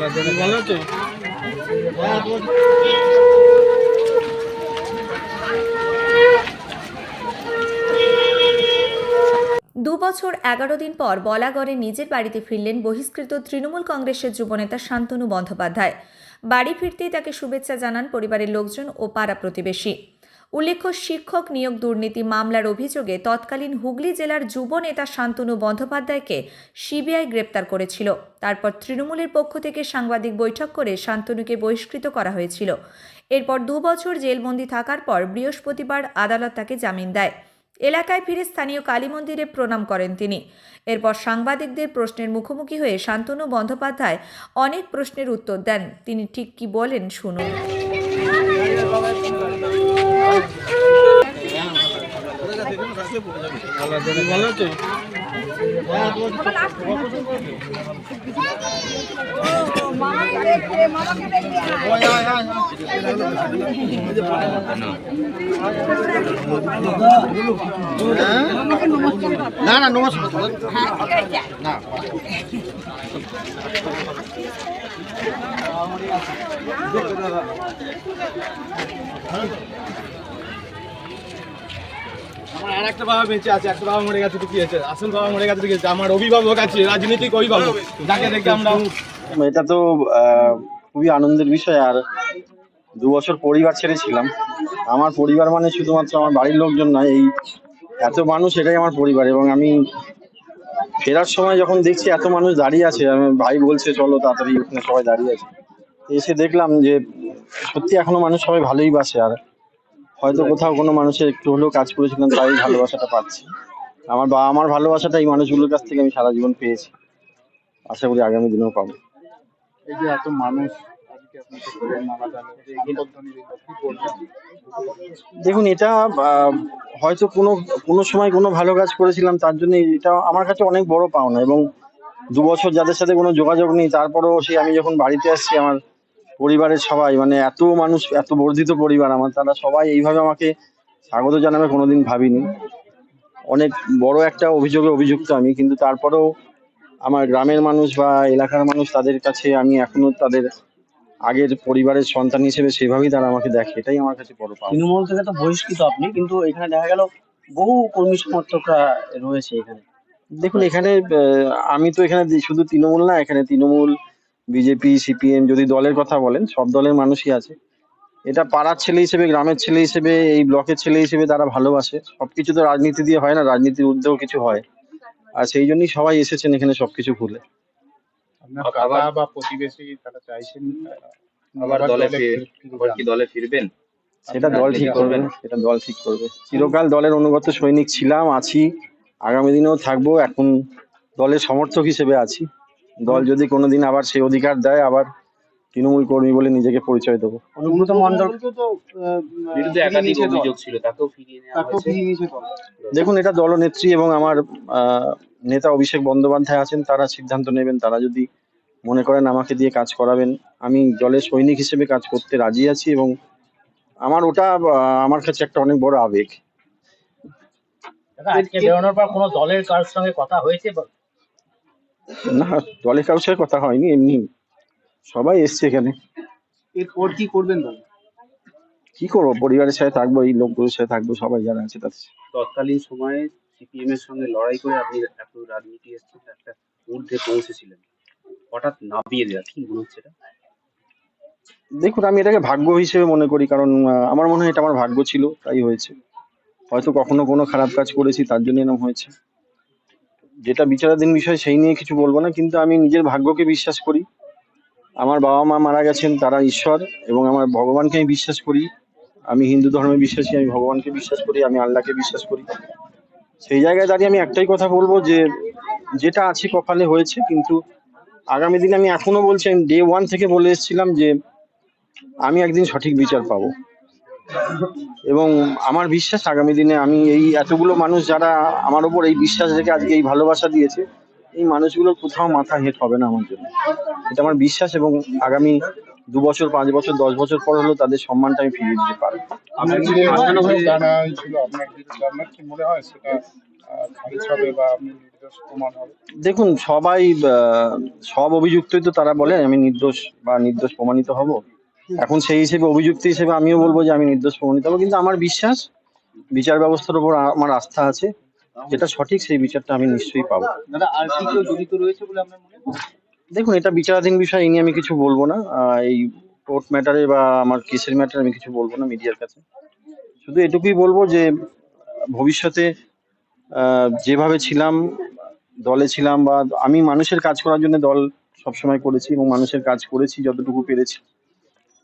দু বছর এগারো দিন পর বলাগড়ে নিজের বাড়িতে ফিরলেন বহিষ্কৃত তৃণমূল কংগ্রেসের যুবনেতা শান্তনু বন্দ্যোপাধ্যায়। বাড়ি ফিরতেই তাকে শুভেচ্ছা জানান পরিবারের লোকজন ও পাড়া প্রতিবেশী। উল্লেখ্য, শিক্ষক নিয়োগ দুর্নীতি মামলার অভিযোগে তৎকালীন হুগলি জেলার যুব নেতা শান্তনু বন্দ্যোপাধ্যায়কে সিবিআই গ্রেপ্তার করেছিল। তারপর তৃণমূলের পক্ষ থেকে সাংবাদিক বৈঠক করে শান্তনুকে বহিষ্কৃত করা হয়েছিল। এরপর দু বছর জেলবন্দি থাকার পর বৃহস্পতিবার আদালত তাকে জামিন দেয়। এলাকায় ফিরে স্থানীয় কালী মন্দিরে প্রণাম করেন তিনি। এরপর সাংবাদিকদের প্রশ্নের মুখোমুখি হয়ে শান্তনু বন্দ্যোপাধ্যায় অনেক প্রশ্নের উত্তর দেন। তিনি ঠিক কি বলেন শুনুন। না না নমস্কার। না। তো এটা তো খুবই আনন্দের বিষয়, আর দু বছর পরিবার ছেড়েছিলাম আমার পরিবার মানে শুধুমাত্র আমার বাড়ির লোকজন নয় এই এত মানুষ, এটাই আমার পরিবার। এবং আমি ফেরার সময় যখন দেখছি এত মানুষ দাঁড়িয়ে আছে ভাই বলছে, চলো তাড়াতাড়ি, ওখানে সবাই দাঁড়িয়ে আছে। এসে দেখলাম যে সত্যি এখনও মানুষ সবাই ভালোই বাসে আর হয়তো কোথাও কোনো মানুষের একটু হলেও কাজ করেছিলাম তাই ভালোবাসাটা পাচ্ছি। আমার বাবা আমার ভালোবাসাটা এই মানুষগুলোর কাছ থেকে আমি সারা জীবন পেয়েছি। আশা করি আগামী দিনেও পাবো। এই যে এত মানুষ দেখুন এটা হয়তো কোনো কোনো সময় কোনো ভালো কাজ করেছিলাম তার জন্য এটা আমার কাছে অনেক বড় পাওনা এবং দু বছর যাদের সাথে কোনো যোগাযোগ নেই তারপরেও সে আমি যখন বাড়িতে আসছি আমার পরিবারের সবাই মানে এত মানুষ এত বর্ধিত পরিবার আমার তারা সবাই এইভাবে আমাকে স্বাগত জানাবে কোনোদিন ভাবিনি। অনেক বড় একটা অভিযোগে অভিযুক্ত আমি কিন্তু তারপরেও আমার গ্রামের মানুষ বা এলাকার মানুষ তাদের কাছে আমি এখনও তাদের আগের পরিবারের সন্তান হিসেবে সেভাবেই তারা আমাকে দেখে এটাই আমার কাছে বড় পাওয়া তৃণমূল থেকে তো বহিষ্কৃত আপনি কিন্তু এখানে দেখা গেল বহু কর্মী সমর্থকরা রয়েছে এখানে। দেখুন এখানে আমি তো এখানে শুধু তৃণমূল না এখানে তৃণমূল বিজেপি সিপিএম যদি দলের কথা বলেন সব দলের মানুষই আছে। এটা পাড়ার ছেলে হিসেবে গ্রামের ছেলে হিসেবে এই ব্লকের ছেলে হিসেবে তারা ভালোবাসে। সবকিছু তো রাজনীতি দিয়ে হয় না রাজনীতির ঊর্ধ্বেও কিছু হয়। আর সেই জন্যই সবাই এসেছেন এখানে সবকিছু ভুলে। বা প্রতিবেশী তারা চাইছেন আবার দলে ফিরে- ফিরে আবার কি দলে ফিরবেন? সেটা দল ঠিক করবে সেটা দল ঠিক করবে। চিরকাল দলের অনুগত সৈনিক ছিলাম আছি। আগামী দিনেও থাকব এখন দলের সমর্থক হিসেবে আছি। দল যদি কোনোদিন আবার সেই অধিকার দেয় আবার তৃণমূল কর্মী বলে নিজেকে পরিচয় দেবো। অনুব্রত মন্ডল বিরুদ্ধে একাধিক অভিযোগ ছিল তাকেও ফিরিয়ে দেখুন এটা দলনেত্রী এবং আমার আহ, নেতা অভিষেক বন্দ্যোপাধ্যায় আছেন তারা সিদ্ধান্ত নেবেন তারা যদি মনে করেন আমাকে দিয়ে কাজ করাবেন আমি দলের সৈনিক হিসেবে কাজ করতে রাজি আছি এবং আমার ওটা আমার কাছে একটা অনেক বড় আবেগ। আজকে বেরোনোর পর কোনো দলের কারোর সঙ্গে কথা হয়েছে? না দলের কারোর সাথে কথা হয়নি এমনি। সবাই এসছে এখানে। এরপর কি করবেন দাদা? কি করব? পরিবারের সাথে থাকব এই লোকগুলোর সাথে থাকব সবাই যারা আছে তাদের তৎকালীন সময়ে সিপিএম এর সঙ্গে লড়াই করে আপনি এত রাজনীতি এসেছেন একটা ঊর্ধ্বে পৌঁছেছিলেন। হঠাৎ নামিয়ে দেওয়া কি মনে হচ্ছে এটা? দেখুন আমি এটাকে ভাগ্য হিসেবে মনে করি কারণ আমার মনে হয় এটা আমার ভাগ্য ছিল তাই হয়েছে। হয়তো কখনো কোনো খারাপ কাজ করেছি তার জন্য এরকম হয়েছে। যেটা বিচারাধীন বিষয় সেই নিয়ে কিছু বলব না, কিন্তু আমি নিজের ভাগ্যকে বিশ্বাস করি। আমার বাবা মা মারা গেছেন, তারা ঈশ্বর, এবং আমার ভগবানকে আমি বিশ্বাস করি। আমি হিন্দু ধর্মে বিশ্বাসী, আমি ভগবানকে বিশ্বাস করি, আমি আল্লাহকে বিশ্বাস করি। সেই জায়গায় দাঁড়িয়ে আমি একটাই কথা বলব যে, যেটা আছে কপালে হয়েছে, কিন্তু আগামী দিনে আমি এখনও বলছি ডে ওয়ান থেকে বলে এসেছিলাম যে, আমি একদিন সঠিক বিচার পাবো। এবং আমার বিশ্বাস আগামী দিনে আমি এই এতগুলো মানুষ যারা আমার উপর এই বিশ্বাস রেখে আজকে এই ভালোবাসা দিয়েছে এই মানুষগুলোর কোথাও মাথা হেট হবে না আমার জন্য। এটা আমার বিশ্বাস এবং আগামী দু বছর পাঁচ বছর দশ বছর পর হলেও তাদের সম্মানটা আমি ফিরিয়ে দিতে পারব। দেখুন সবাই সব অভিযুক্তই তো তারা বলে আমি নির্দোষ বা নির্দোষ প্রমাণিত হব। এখন সেই হিসেবে অভিযুক্ত হিসেবে আমিও বলব যে আমি নির্দোষ প্রমাণিত হব। কিন্তু আমার বিশ্বাস বিচার ব্যবস্থার উপর আমার আস্থা আছে যেটা সঠিক সেই বিচারটা আমি নিশ্চয়ই পাবো। দেখুন এটা বিচারাধীন বিষয় এই নিয়ে আমি কিছু বলব না। এই কোর্ট ম্যাটারে বা আমার কেসের ম্যাটারে আমি কিছু বলব না মিডিয়ার কাছে। শুধু এটুকুই বলব যে ভবিষ্যতে যেভাবে ছিলাম দলে ছিলাম বা আমি মানুষের কাজ করার জন্য দল সবসময় করেছি এবং মানুষের কাজ করেছি যতটুকু পেরেছি।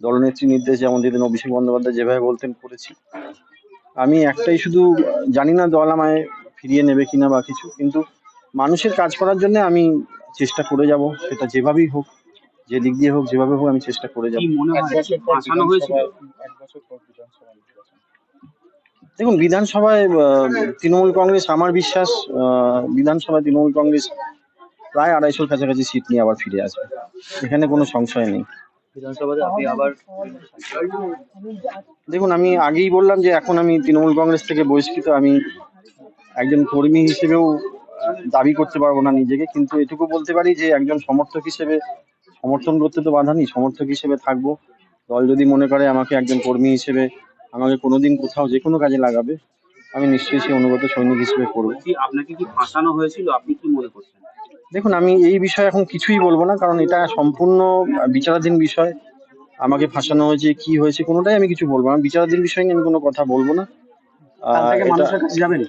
দলনেত্রী নির্দেশ যেমন দিতেন অভিষেক বন্দ্যোপাধ্যায় যেভাবে বলতেন করেছি। আমি একটাই শুধু জানি না দল আমায় ফিরিয়ে নেবে কিনা বা কিছু কিন্তু মানুষের কাজ করার জন্য আমি চেষ্টা করে যাব সেটা যেভাবেই হোক যে দিক দিয়ে হোক যেভাবে হোক আমি চেষ্টা করে যাব। দেখুন বিধানসভায় আহ, তৃণমূল কংগ্রেস আমার বিশ্বাস আহ, বিধানসভায় তৃণমূল কংগ্রেস প্রায় আড়াইশোর কাছাকাছি সিট নিয়ে আবার ফিরে আসবে। এখানে কোনো সংশয় নেই। বিধানসভাতে আপনি আবার দেখুন আমি আগেই বললাম যে এখন আমি তৃণমূল কংগ্রেস থেকে বহিষ্কৃত। আমি একজন কর্মী হিসেবেও দাবি করতে পারব না নিজেকে কিন্তু এটুকু বলতে পারি যে একজন সমর্থক হিসেবে সমর্থন করতে তো বাধা নেই সমর্থক হিসেবে থাকব। দল যদি মনে করে আমাকে একজন কর্মী হিসেবে আমাকে কোনোদিন কোথাও যে কোনো কাজে লাগাবে আমি নিশ্চয়ই সেই অনুগত সৈনিক হিসেবে করব। আপনাকে কি ফাঁসানো হয়েছিল? আপনি কি মনে করছেন? দেখুন আমি এই বিষয়ে এখন কিছুই বলব না কারণ এটা সম্পূর্ণ বিচারাধীন বিষয়। আমাকে ফাঁসানো হয়েছে কি হয়েছে কোনোটাই আমি কিছু বলব না। বিচারাধীন বিষয় নিয়ে আমি কোনো কথা বলব না। যাবেন?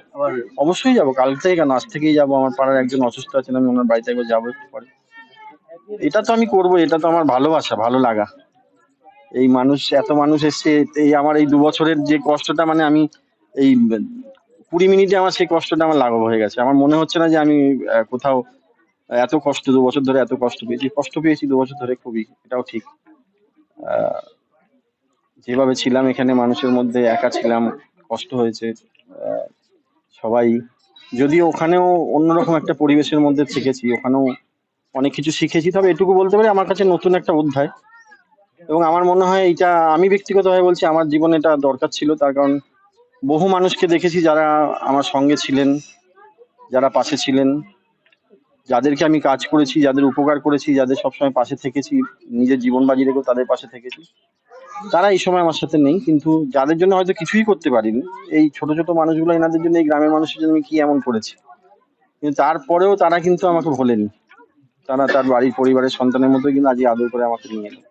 অবশ্যই যাব কাল থেকে কেন আজ থেকেই যাব। আমার পাড়ার একজন অসুস্থ আছেন আমি ওনার বাড়িতে একবার যাব একটু পরে। এটা তো আমি করব এটা তো আমার ভালোবাসা ভালো লাগা। এই মানুষ এত মানুষ এসছে এই আমার এই দু বছরের যে কষ্টটা মানে আমি এই কুড়ি মিনিটে আমার সেই কষ্টটা আমার লাঘব হয়ে গেছে। আমার মনে হচ্ছে না যে আমি কোথাও এত কষ্ট, দু বছর ধরে এত কষ্ট পেয়েছি। কষ্ট পেয়েছি দু বছর ধরে খুবই, এটাও ঠিক। যেভাবে ছিলাম এখানে, মানুষের মধ্যে একা ছিলাম, কষ্ট হয়েছে। সবাই, যদিও ওখানেও অন্যরকম একটা পরিবেশের মধ্যে শিখেছি ওখানেও অনেক কিছু শিখেছি, তবে এটুকু বলতে পারি আমার কাছে নতুন একটা অধ্যায়। এবং আমার মনে হয় এটা আমি ব্যক্তিগতভাবে বলছি, আমার জীবনে এটা দরকার ছিল, তার কারণ বহু মানুষকে দেখেছি যারা আমার সঙ্গে ছিলেন, যারা পাশে ছিলেন। যাদেরকে আমি কাজ করেছি, যাদের উপকার করেছি, যাদের সবসময় পাশে থেকেছি, নিজের জীবন বাজি রেখেও তাদের পাশে থেকেছি, তারা এই সময় আমার সাথে নেই, কিন্তু যাদের জন্য হয়তো কিছুই করতে পারিনি, এই ছোট ছোট মানুষগুলো এনাদের জন্য এই গ্রামের মানুষের জন্য আমি কি এমন করেছি? কিন্তু তারপরেও তারা কিন্তু আমাকে ভোলেনি। তারা তার বাড়ির পরিবারের সন্তানের মতো কিন্তু আজকে আদর করে আমাকে নিয়ে এলো।